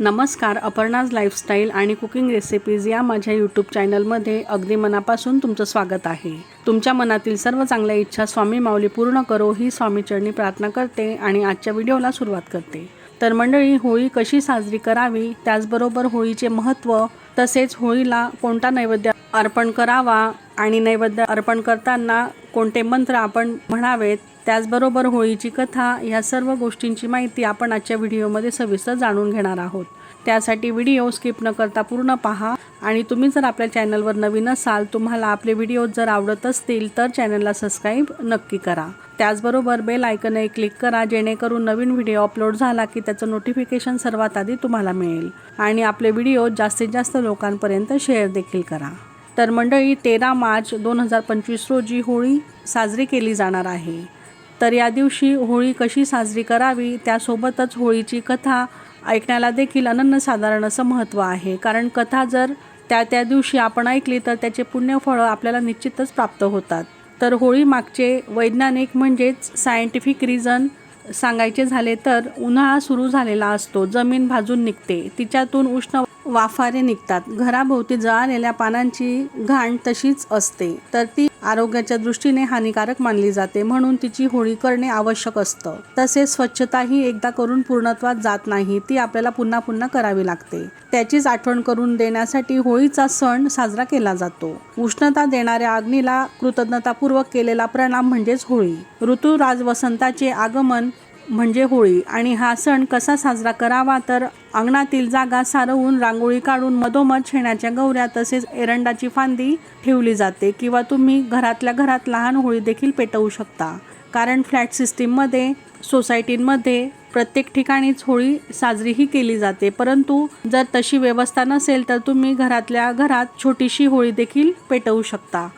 नमस्कार अपर्णाज लाईफस्टाईल आणि cooking recipes या माझ्या यूट्यूब चॅनलमध्ये अगदी मनापासून तुमचं स्वागत आहे. तुमच्या मनातील सर्व चांगल्या इच्छा स्वामी माऊली पूर्ण करो ही स्वामीचरणी प्रार्थना करते आणि आजच्या व्हिडिओला सुरुवात करते. तर मंडळी होळी कशी साजरी करावी त्याचबरोबर होळीचे महत्त्व तसेच होळीला कोणता नैवेद्य अर्पण करावा आणि नैवेद्य अर्पण करताना कोणते मंत्र आपण म्हणावेत त्याचबरोबर होळीची कथा ह्या सर्व गोष्टींची माहिती आपण आजच्या व्हिडिओमध्ये सविस्तर जाणून घेणार आहोत. त्यासाठी व्हिडिओ स्किप न करता पूर्ण पहा आणि तुम्ही जर आपल्या चॅनलवर नवीन असाल तुम्हाला आपले व्हिडिओ जर आवडत असतील तर चॅनलला सबस्क्राईब नक्की करा. त्याचबरोबर बेल आयकनही क्लिक करा जेणेकरून नवीन व्हिडिओ अपलोड झाला की त्याचं नोटिफिकेशन सर्वात आधी तुम्हाला मिळेल. आणि आपले व्हिडिओ जास्तीत जास्त लोकांपर्यंत शेअर देखील करा. तर मंडळी तेरा मार्च दोन हजार पंचवीस रोजी होळी साजरी केली जाणार आहे. तर या दिवशी होळी कशी साजरी करावी त्यासोबतच होळीची कथा ऐकण्याला देखील अनन्यसाधारण असं महत्त्व आहे. कारण कथा जर त्या त्या दिवशी आपण ऐकली तर त्याचे पुण्यफळं आपल्याला निश्चितच प्राप्त होतात. तर होळी मागचे वैज्ञानिक म्हणजेच सायंटिफिक रिझन सांगायचे झाले तर उन्हाळा सुरू झालेला असतो. जमीन भाजून निघते. तिच्यातून उष्ण वाफारे निघतात. घराभोवती जळालेल्या पानांची घाण तशीच असते. तर ती आरोग्याच्या दृष्टीने हानिकारक मानली जाते म्हणून तिची होळी करणे आवश्यक असतं. तसेच स्वच्छताही एकदा करून पूर्णत्वात जात नाही ती आपल्याला पुन्हा पुन्हा करावी लागते. त्याचीच आठवण करून देण्यासाठी होळीचा सण साजरा केला जातो. उष्णता देणाऱ्या अग्नीला कृतज्ञतापूर्वक केलेला प्रणाम म्हणजेच होळी. ऋतुराज वसंताचे आगमन म्हणजे होळी. आणि हा सण कसा साजरा करावा तर अंगणातील जागा सारवून रांगोळी काढून मधोमध शेणाच्या गौऱ्या तसेच एरंडाची फांदी ठेवली जाते किंवा तुम्ही घरातल्या घरात लहान होळी देखील पेटवू शकता. कारण फ्लॅट सिस्टीममध्ये सोसायटींमध्ये प्रत्येक ठिकाणीच होळी साजरीही केली जाते. परंतु जर तशी व्यवस्था नसेल तर तुम्ही घरातल्या घरात छोटीशी होळी देखील पेटवू शकता.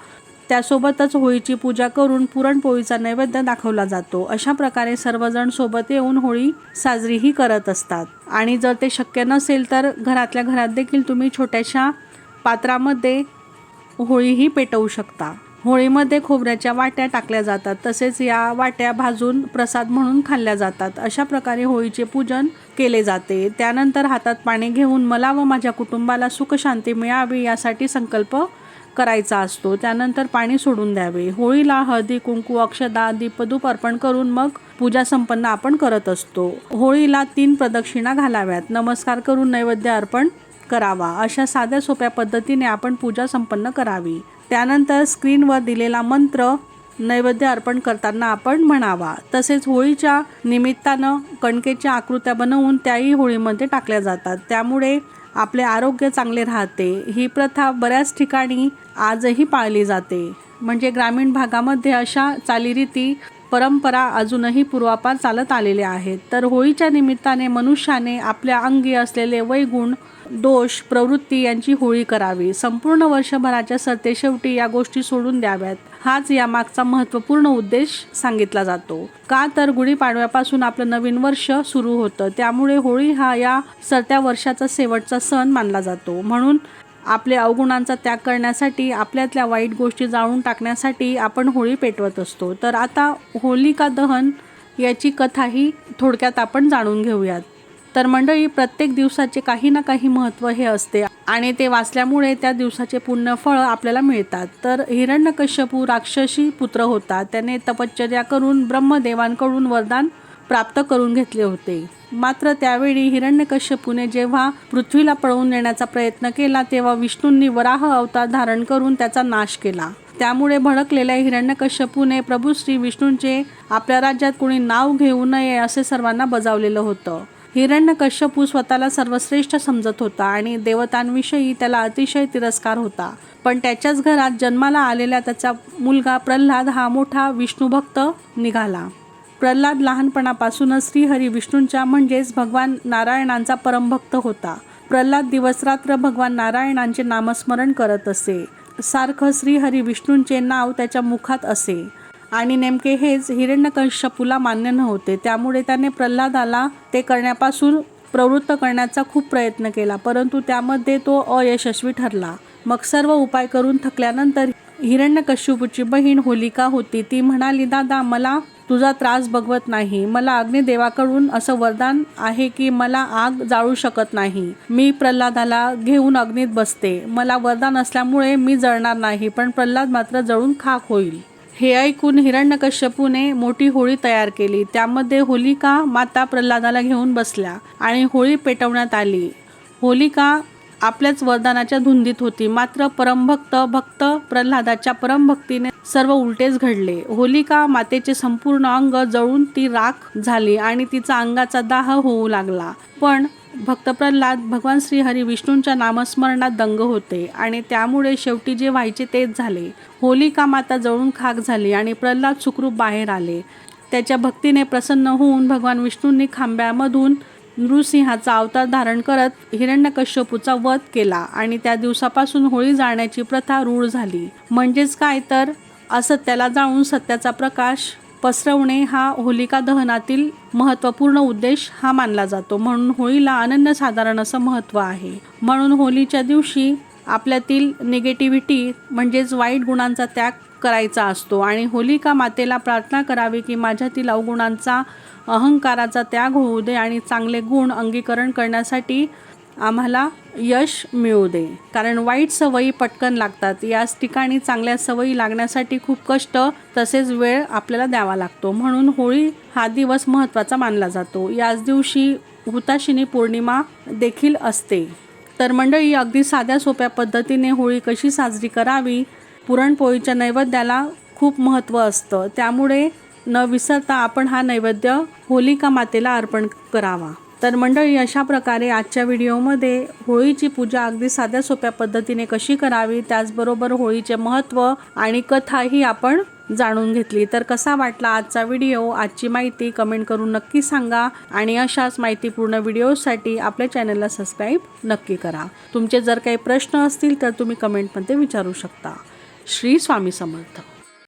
त्यासोबतच होळीची पूजा करून पुरणपोळीचा नैवेद्य दाखवला जातो. अशा प्रकारे सर्वजण सोबत येऊन होळी साजरीही करत असतात. आणि जर ते शक्य नसेल तर घरातल्या घरात देखील तुम्ही छोट्याशा पात्रामध्ये होळीही पेटवू शकता. होळीमध्ये खोबऱ्याच्या वाट्या टाकल्या जातात. तसेच या वाट्या भाजून प्रसाद म्हणून खाल्ल्या जातात. अशा प्रकारे होळीचे पूजन केले जाते. त्यानंतर हातात पाणी घेऊन मला व माझ्या कुटुंबाला सुखशांती मिळावी यासाठी संकल्प करायचा असतो. त्यानंतर पाणी सोडून द्यावे. होळीला हळदी कुंकू अक्षदा दीपधूप अर्पण करून मग पूजा संपन्न आपण करत असतो. होळीला तीन प्रदक्षिणा घालाव्यात. नमस्कार करून नैवेद्य अर्पण करावा. अशा साध्या सोप्या पद्धतीने आपण पूजा संपन्न करावी. त्यानंतर स्क्रीनवर दिलेला मंत्र नैवेद्य अर्पण करताना आपण म्हणावा. तसेच होळीच्या निमित्तानं कणकेच्या आकृत्या बनवून त्याही होळीमध्ये टाकल्या जातात. त्यामुळे आपले आरोग्य चांगले राहते ही प्रथा बऱ्याच ठिकाणी आजही पाळली जाते. म्हणजे ग्रामीण भागामध्ये अशा चालीरीती परंपरा अजूनही पूर्वापार चालत आलेल्या आहेत. तर होळीच्या निमित्ताने मनुष्याने आपल्या अंगी असलेले वैगुण दोष प्रवृत्ती यांची होळी करावी. संपूर्ण वर्षभराच्या सरतेशेवटी या गोष्टी सोडून द्याव्यात. हाच यामागचा महत्त्वपूर्ण उद्देश सांगितला जातो. का तर गुढीपाडव्यापासून आपलं नवीन वर्ष सुरू होतं. त्यामुळे होळी हा या सरत्या वर्षाचा शेवटचा सण मानला जातो. म्हणून आपल्या अवगुणांचा त्याग करण्यासाठी आपल्यातल्या वाईट गोष्टी जाळून टाकण्यासाठी आपण होळी पेटवत असतो. तर आता होलिका दहन याची कथाही थोडक्यात आपण जाणून घेऊयात. तर मंडळी प्रत्येक दिवसाचे काही ना काही महत्त्व हे असते आणि ते वाचल्यामुळे त्या दिवसाचे पुण्यफळ आपल्याला मिळतात. तर हिरण्यकश्यपू राक्षसी पुत्र होता. त्याने तपश्चर्या करून ब्रह्मदेवांकडून वरदान प्राप्त करून घेतले होते. मात्र त्यावेळी हिरण्यकश्यपूने जेव्हा पृथ्वीला पळवून नेण्याचा प्रयत्न केला तेव्हा विष्णूंनी वराह अवतार धारण करून त्याचा नाश केला. त्यामुळे भडकलेल्या हिरण्यकश्यपूने प्रभू श्री विष्णूंचे आपल्या राज्यात कोणी नाव घेऊ नये असे सर्वांना बजावलेलं होतं. हिरण्यकश्यपू स्वतःला सर्वश्रेष्ठ समजत होता आणि देवतांविषयी त्याला अतिशय तिरस्कार होता. पण त्याच्याच घरात जन्माला आलेला त्याचा मुलगा प्रल्हाद हा मोठा विष्णुभक्त निघाला. प्रल्हाद लहानपणापासूनच श्रीहरी विष्णूंच्या म्हणजेच भगवान नारायणांचा परमभक्त होता. प्रल्हाद दिवसरात्र भगवान नारायणांचे नामस्मरण करत असे. सारखं श्रीहरी विष्णूंचे नाव त्याच्या मुखात असे. आणि नेमके हेच हिरण्यकश्यपूला मान्य नव्हते. त्यामुळे त्याने प्रल्हादाला ते करण्यापासून प्रवृत्त करण्याचा खूप प्रयत्न केला परंतु त्यामध्ये तो अयशस्वी ठरला. मग सर्व उपाय करून थकल्यानंतर हिरण्यकश्यपूची बहीण होलिका होती. ती म्हणाली दादा मला तुझा त्रास बघवत नाही. मला अग्निदेवाकडून असं वरदान आहे की मला आग जाळू शकत नाही. मी प्रल्हादाला घेऊन अग्नीत बसते. मला वरदान असल्यामुळे मी जळणार नाही पण प्रल्हाद मात्र जळून खाक होईल. हे ऐकून हिरण्यकश्यपूने मोठी होळी तयार केली. त्यामध्ये होलिका माता प्रल्हादाला घेऊन बसल्या आणि होळी पेटवण्यात आली. होलिका आपल्याच वरदानाच्या धुंदीत होती. मात्र परमभक्त भक्त प्रल्हादाच्या परमभक्तीने सर्व उलटेच घडले. होलिका मातेचे संपूर्ण अंग जळून ती राख झाली आणि तिचा अंगाचा दाह होऊ लागला. पण भक्त प्रल्हाद भगवान श्री हरी विष्णूंच्या नामस्मरणात दंग होते आणि त्यामुळे शेवटी जे व्हायचे तेच झाले. होलिका माता जळून खाक झाली आणि प्रल्हाद सुखरूप बाहेर आले. त्याच्या भक्तीने प्रसन्न होऊन भगवान विष्णूंनी खांब्यामधून नृसिंहाचा अवतार धारण करत हिरण्यकश्यपूचा वध केला आणि त्या दिवसापासून होळी जाळण्याची प्रथा रूढ झाली. म्हणजेच काय तर? असत्याला जाळून सत्याचा प्रकाश पसरवणे हा होलिका दहनातील महत्त्वपूर्ण उद्देश हा मानला जातो. म्हणून होळीला अनन्यसाधारण असं महत्त्व आहे. म्हणून होलीच्या दिवशी आपल्यातील निगेटिव्हिटी म्हणजेच वाईट गुणांचा त्याग करायचा असतो. आणि होलिका मातेला प्रार्थना करावी की माझ्यातील अवगुणांचा अहंकाराचा त्याग होऊ दे आणि चांगले गुण अंगीकरण करण्यासाठी आम्हाला यश मिळू दे. कारण वाईट सवयी पटकन लागतात. याच ठिकाणी चांगल्या सवयी लागण्यासाठी खूप कष्ट तसेच वेळ आपल्याला द्यावा लागतो. म्हणून होळी हा दिवस महत्त्वाचा मानला जातो. याच दिवशी हुताशिनी पौर्णिमा देखील असते. तर मंडळी अगदी साध्या सोप्या पद्धतीने होळी कशी साजरी करावी पुरणपोळीच्या नैवेद्याला खूप महत्त्व असतं. त्यामुळे न विसरता आपण हा नैवेद्य होलिका मातेला अर्पण करावा. तर मंडळी अशा प्रकारे आजच्या व्हिडिओमध्ये होळीची पूजा अगदी साध्या सोप्या पद्धतीने कशी करावी त्याचबरोबर होळीचे महत्त्व आणि कथाही आपण जाणून घेतली. तर कसा वाटला आजचा व्हिडिओ? आजची माहिती कमेंट करून नक्की सांगा आणि अशाच माहितीपूर्ण व्हिडिओसाठी आपल्या चॅनलला सबस्क्राईब नक्की करा. तुमचे जर काही प्रश्न असतील तर तुम्ही कमेंटमध्ये विचारू शकता. श्री स्वामी समर्थ